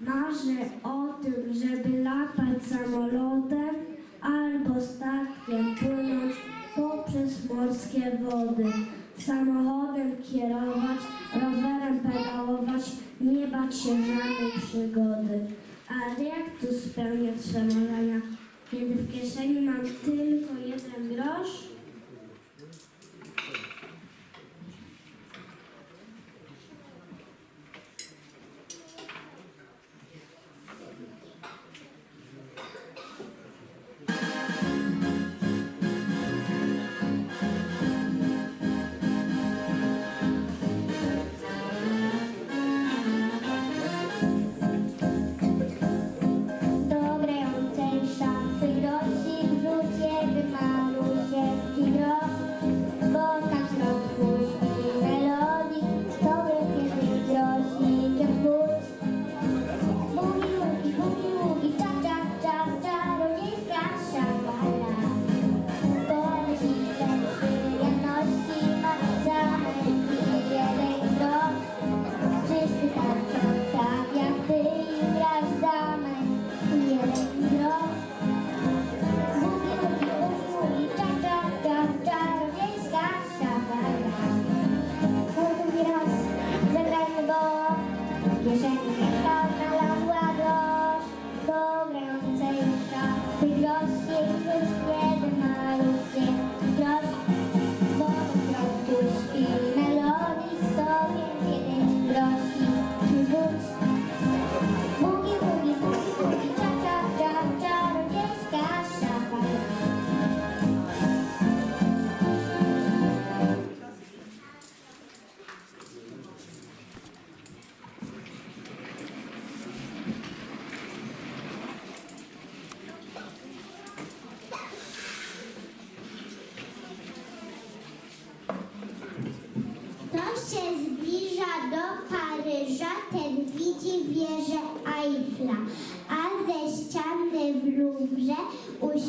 Marzę o tym, żeby latać samolotem albo statkiem płynąć poprzez morskie wody. Samochodem kierować, rowerem pedałować, nie bać się żadnej przygody. Ale jak tu spełniać swe marzenia, kiedy w kieszeni mam tylko jeden grosz?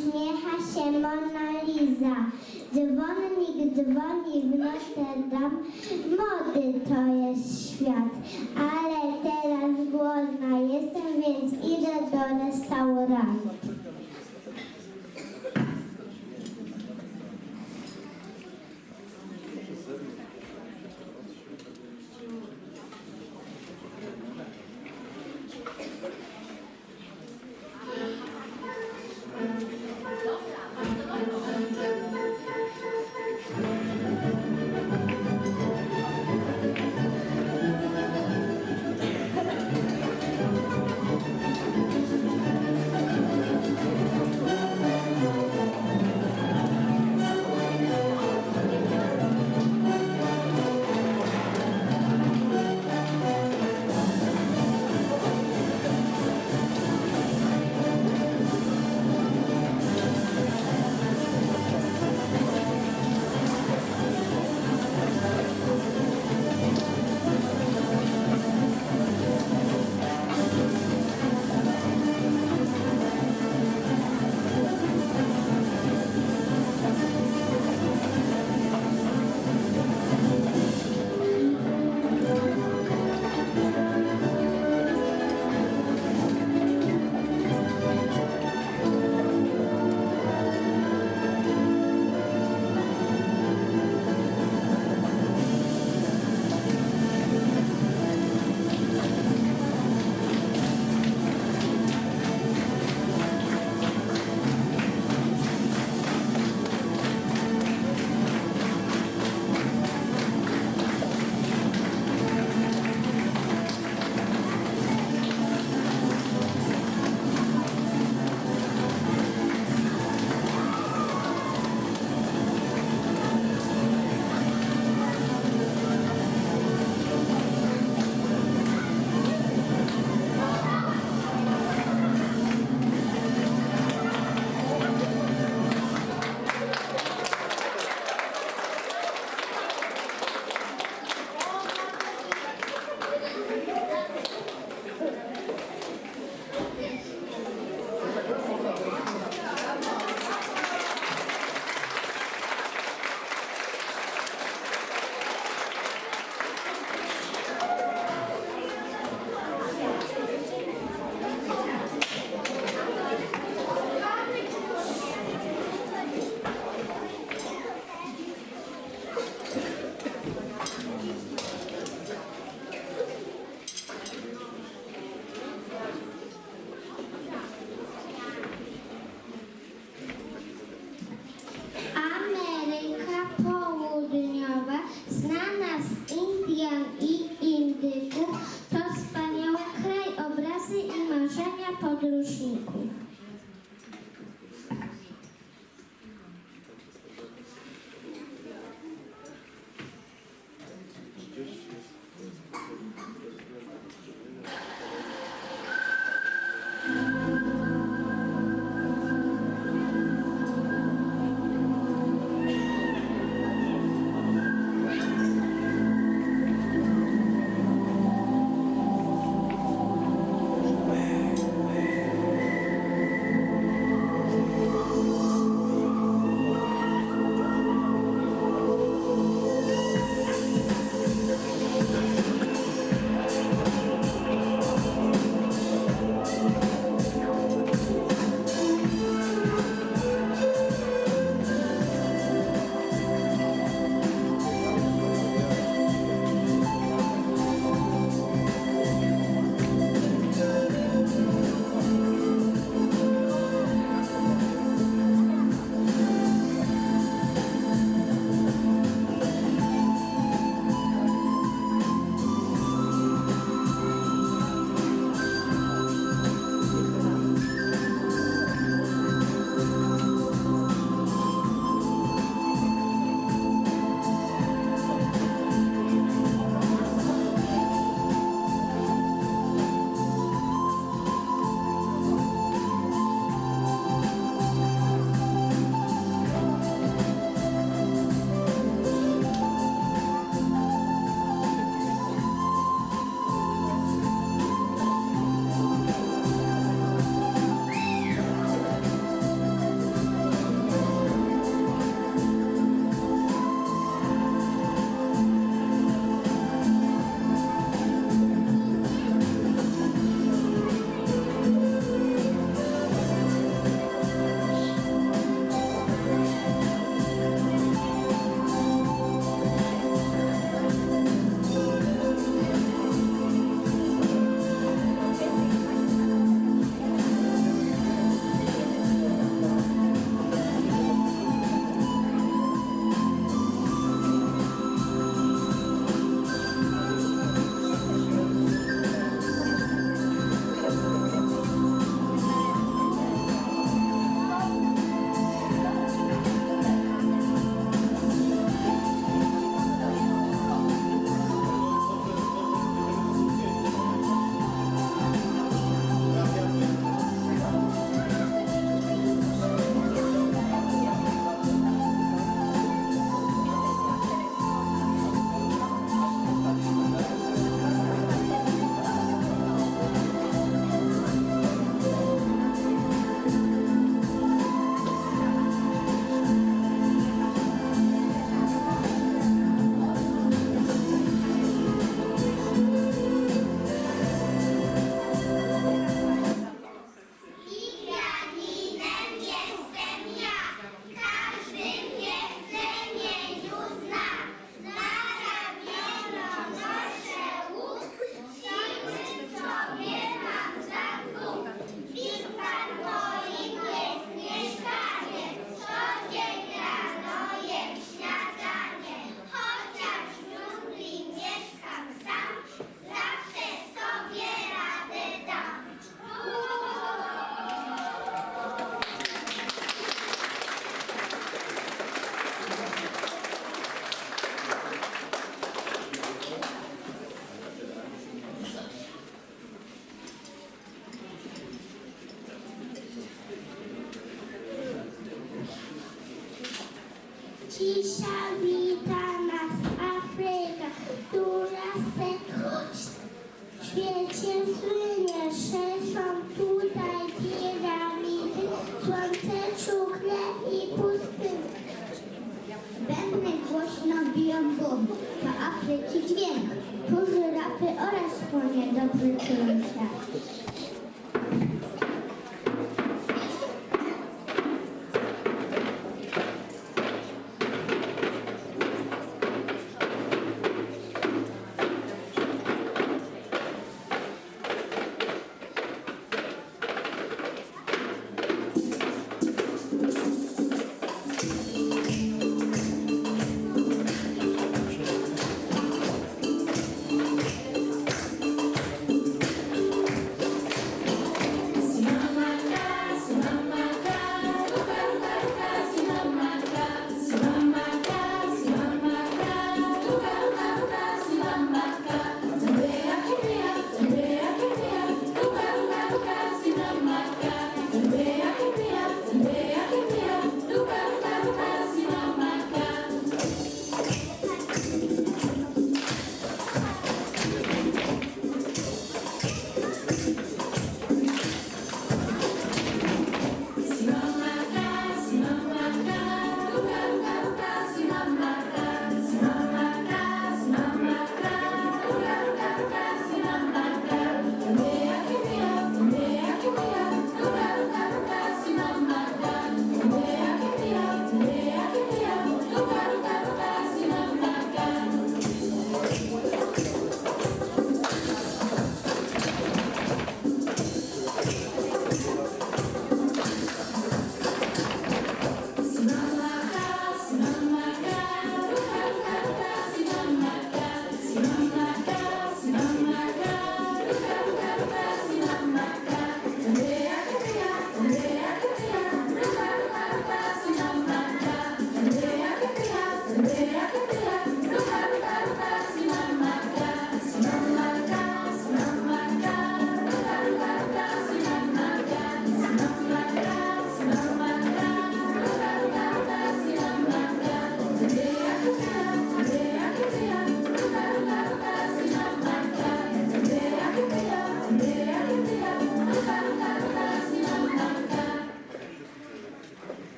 Uśmiecha się Mona Lisa. Dzwonnik dzwoni w Notre Dame, mody to jest świat, ale teraz głodna jestem, więc idę do restauranu.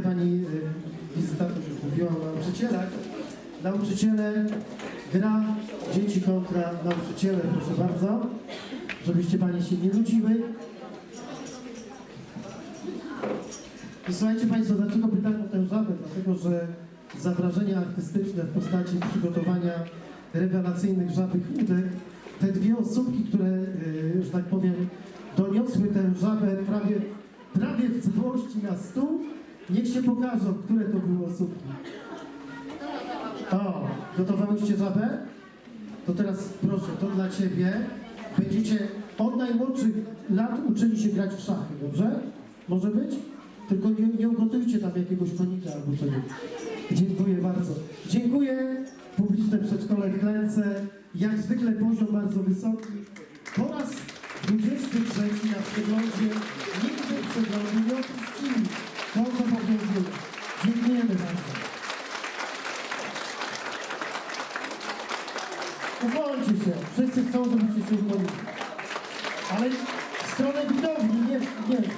Pani e, wizytator już mówiła o nauczycielach. Nauczyciele, gra dzieci kontra nauczyciele, proszę bardzo, żebyście panie się nie nudziły. Słuchajcie Państwo, dlaczego pytam o tę żabę? Dlatego, że za wrażenia artystyczne w postaci przygotowania rewelacyjnych żabych udek, te dwie osóbki, które, e, że tak powiem, doniosły tę żabę prawie, prawie w całości na stół, niech się pokażą, które to były osóbki. O, gotowałyście żabę? To teraz proszę, to dla Ciebie. Będziecie od najmłodszych lat uczyli się grać w szachy, dobrze? Może być? Tylko nie, nie ugotujcie tam jakiegoś konika albo czegoś. Dziękuję bardzo. Dziękuję. Publiczne przedszkole w Klęce. Jak zwykle poziom bardzo wysoki. Po raz 23 na przeglądzie. Nigdy przeglądu nie opuścili. To zobowiązuje. Dziękujemy bardzo. Uwolcie się. Wszyscy chcą, żebyście się uwolnili. Ale w stronę widowni, nie, nie.